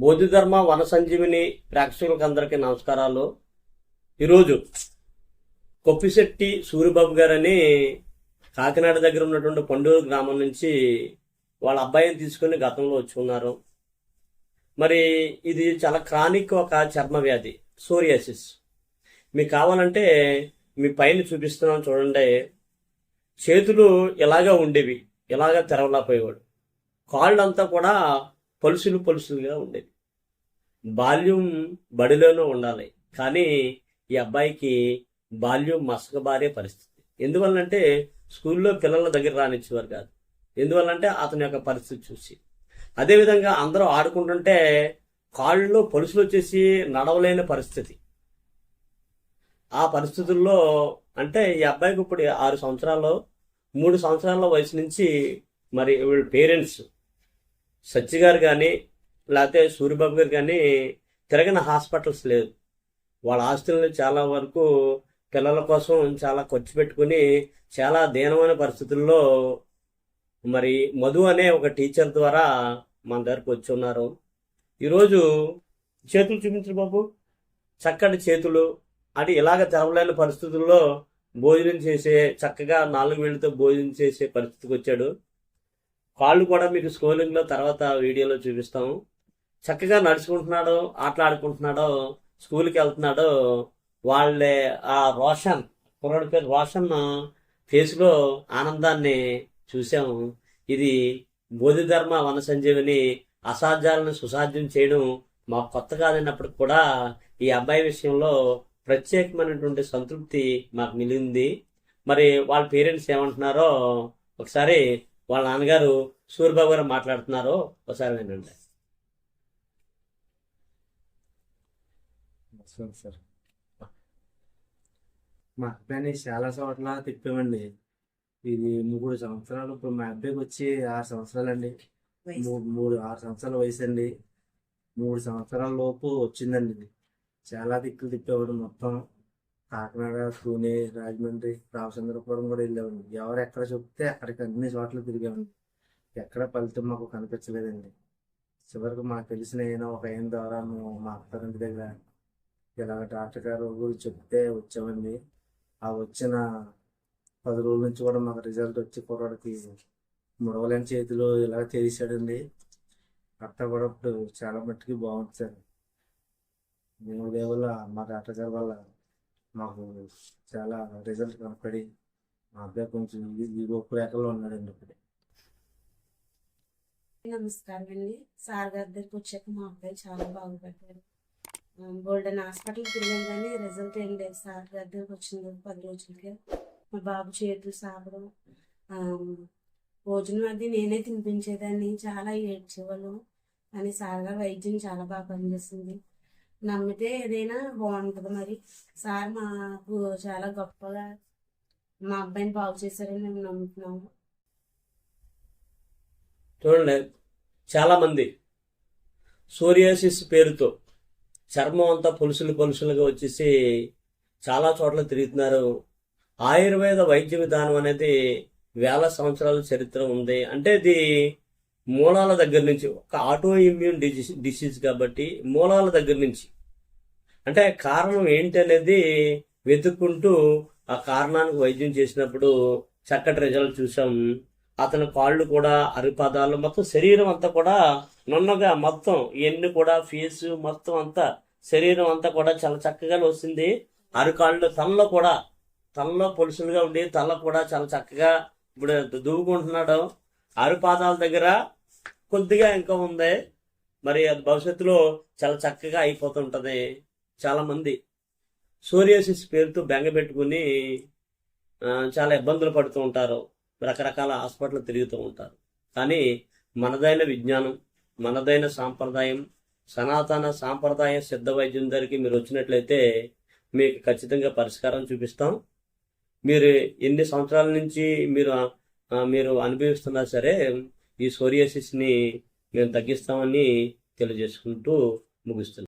బోధిధర్మ వన సంజీవిని ప్రేక్షకులకు అందరికీ నమస్కారాలు. ఈరోజు కొప్పిశెట్టి సూరిబాబు గారని కాకినాడ దగ్గర ఉన్నటువంటి పండూరు గ్రామం నుంచి వాళ్ళ అబ్బాయిని తీసుకుని గతంలో వచ్చి ఉన్నారు. మరి ఇది చాలా క్రానిక్ ఒక చర్మ వ్యాధి సోరియాసిస్. మీకు కావాలంటే మీ పైన చూపిస్తున్నాం చూడండి. చేతులు ఇలాగా ఉండేవి ఇలాగా తెరవలేకపోయేవాడు. కాళ్ళంతా కూడా పలుసులు పలుసులుగా ఉండేవి. బాల్యం బడిలోనే ఉండాలి. కానీ ఈ అబ్బాయికి బాల్యం మసకబారే పరిస్థితి. ఎందువల్లంటే స్కూల్లో పిల్లల దగ్గర రానిచ్చేవారు కాదు. ఎందువల్లంటే అతని యొక్క పరిస్థితి చూసి. అదేవిధంగా అందరూ ఆడుకుంటుంటే కాళ్ళలో పలుసులు వచ్చేసి నడవలేని పరిస్థితి. ఆ పరిస్థితుల్లో అంటే ఈ అబ్బాయికి ఇప్పుడు ఆరు సంవత్సరాల్లో మూడు సంవత్సరాల వయసు నుంచి మరి వీళ్ళ పేరెంట్స్ సత్య గారు కానీ లేకపోతే సూర్యబాబు గారు కానీ తిరగని హాస్పిటల్స్ లేదు వాళ్ళ ఆస్తులను చాలా వరకు పిల్లల కోసం చాలా ఖర్చు పెట్టుకుని చాలా దీనమైన పరిస్థితుల్లో మరి మధు అనే ఒక టీచర్ ద్వారా మన దగ్గరకు వచ్చి ఉన్నారు ఈరోజు చేతులు చూపించరు బాబు. చక్కటి చేతులు అంటే ఇలాగ తెరవలేని పరిస్థితుల్లో భోజనం చేసే చక్కగా నాలుగు వేళ్ళతో భోజనం చేసే పరిస్థితికి వచ్చాడు. కాళ్ళు కూడా మీకు స్కూలింగ్లో తర్వాత వీడియోలో చూపిస్తాము. చక్కగా నడుచుకుంటున్నాడో ఆటలు ఆడుకుంటున్నాడో స్కూల్కి వెళ్తున్నాడో వాళ్ళే ఆ రోషన్ కుర్రాడి పేరు రోషన్ ఫేస్లో ఆనందాన్ని చూసాము. ఇది బోధిధర్మ వన సంజీవిని అసాధ్యాలను సుసాధ్యం చేయడం మాకు కొత్త కాదన్నప్పటికి కూడా ఈ అబ్బాయి విషయంలో ప్రత్యేకమైనటువంటి సంతృప్తి మాకు మిగిలింది. మరి వాళ్ళ పేరెంట్స్ ఏమంటున్నారో ఒకసారి వాళ్ళ నాన్నగారు సూర్యబాబు గారు మాట్లాడుతున్నారో ఒకసారి వినండి. సార్ మా అబ్బాయిని చాలా చోట్ల తిప్పామండి. ఇది మూడు సంవత్సరాలు ఇప్పుడు మా అబ్బాయికి వచ్చి ఆరు సంవత్సరాలండి. మూడు మూడు ఆరు సంవత్సరాల వయసు అండి మూడు సంవత్సరాల లోపు వచ్చిందండి ఇది. చాలా దిక్కులు తిప్పేవాడు మొత్తం. కాకినాడ పూణే రాజమండ్రి రామచంద్రపురం కూడా వెళ్ళామండి. ఎవరు ఎక్కడ చెప్తే అక్కడికి అన్ని చోట్ల తిరిగామండి. ఎక్కడ ఫలితం మాకు కనిపించలేదండి. చివరికి మాకు తెలిసిన అయినా ఒక అయిన ద్వారా మేము మా అత్తారింటి దగ్గర ఇలా డాక్టర్ గారు గురించి చెప్తే వచ్చామండి. ఆ వచ్చిన పది రోజుల నుంచి కూడా మాకు రిజల్ట్ వచ్చి కుర్రాడికి ముడవలేని చేతులు ఇలా చేశాడండి అత్త కూడా ఇప్పుడు చాలా మట్టుకి బాగుంది సార్. దేవుడి మా డాక్టర్ గారి వల్ల మాకు చాలా రిజల్ట్ కనపడి మా అబ్బాయి కొంచెం ఈ- రూపురేఖలో ఉన్నాడండి ఇప్పుడు నమస్కారం అండి. సార్ గారి దగ్గరికి వచ్చాక మా అబ్బాయి చాలా బాగుపడ్డాడు గోల్డెన్ హాస్పిటల్ తిరిగాం కానీ రిజల్ట్ ఏం లేదు. సార్ గారి దగ్గరికి వచ్చింది పది రోజులకి మా బాబు చేతులు సాగడం భోజనం అది నేనే తినిపించేదాన్ని చాలా ఏడ్చేవాళ్ళు. కానీ సార్ గారు వైద్యం చాలా బాగా పనిచేస్తుంది నమ్మితే ఏదైనా బాగుంటుంది. మరి సార్ మాకు చాలా గొప్పగా మా అబ్బాయిని బాగు చేశారని మేము నమ్ముతున్నాము. చూడండి చాలామంది సోరియాసిస్ పేరుతో చర్మం అంతా పొలుసులు పొలుసులుగా వచ్చేసి చాలా చోట్ల తిరుగుతున్నారు. ఆయుర్వేద వైద్య విధానం అనేది వేల సంవత్సరాల చరిత్ర ఉంది. అంటే ఇది మూలాల దగ్గర నుంచి ఒక ఆటో ఇమ్యూన్ డిజీజ్ డిసీజ్ కాబట్టి మూలాల దగ్గర నుంచి. అంటే కారణం ఏంటి అనేది వెతుక్కుంటూ ఆ కారణానికి వైద్యం చేసినప్పుడు చక్కటి రిజల్ట్ చూసాం. అతని కాళ్ళు కూడా అరిపాదాలు మొత్తం శరీరం అంతా కూడా నున్నగా మొత్తం ఎన్ని కూడా ఫేస్ మొత్తం అంతా శరీరం అంతా కూడా చాలా చక్కగా వస్తుంది అరికాళ్ళు తనలో కూడా తలలో పొలుసులుగా ఉండి తల కూడా చాలా చక్కగా ఇప్పుడు దువ్వుకుంటున్నాడు అరిపాదాల దగ్గర కొద్దిగా ఇంకా ఉంది. మరి అది భవిష్యత్తులో చాలా చక్కగా అయిపోతుంటది. చాలా మంది సోరియాసిస్ పేరుతో బెంగ పెట్టుకుని చాలా ఇబ్బందులు పడుతూ ఉంటారు. రకరకాల హాస్పిటల్ తిరుగుతూ ఉంటారు. కానీ మనదైన విజ్ఞానం మనదైన సాంప్రదాయం సనాతన సాంప్రదాయ సిద్ధ వైద్యం దగ్గరికి మీరు వచ్చినట్లయితే మీకు ఖచ్చితంగా పరిష్కారం చూపిస్తాం. మీరు ఎన్ని సంవత్సరాల నుంచి మీరు మీరు అనుభవిస్తున్నా సరే ఈ సోరియాసిస్ని మేము తగ్గిస్తామని తెలియజేసుకుంటూ ముగిస్తున్నాం.